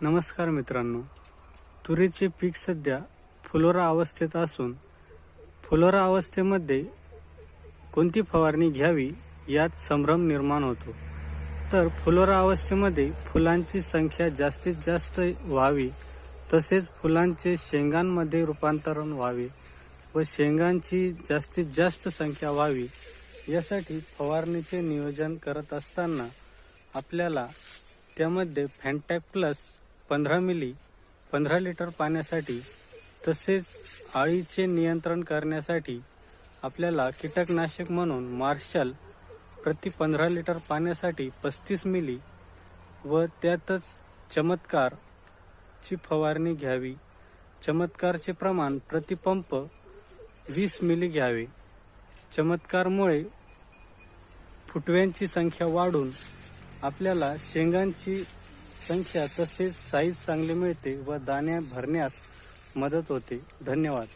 नमस्कार मित्रांनो. तुरीचे पीक सध्या फुलोरा अवस्थेत असून फुलोरा अवस्थेमध्ये कोणती फवारणी घ्यावी यात संभ्रम निर्माण होतो. तर फुलोरा अवस्थेमध्ये फुलांची संख्या जास्तीत जास्त व्हावी तसेच फुलांचे शेंगांमध्ये रूपांतरण व्हावे व शेंगांची जास्तीत जास्त संख्या व्हावी यासाठी फवारणीचे नियोजन करत असताना आपल्याला त्यामध्ये फॅन्टॅक प्लस पंधरा मिली पंधरा लिटर पाण्यासाठी तसेच आळीचे नियंत्रण करण्यासाठी आपल्याला कीटकनाशक म्हणून मार्शल प्रति पंधरा लिटर पाण्यासाठी पस्तीस मिली व त्यातच चमत्कारची फवारणी घ्यावी. चमत्कारचे प्रमाण प्रतिपंप वीस मिली घ्यावे. चमत्कारमुळे फुटव्यांची संख्या वाढून आपल्याला शेंगांची संख्या तसेच साईज चांगली मिळते व दाण्या भरण्यास मदत होते. धन्यवाद.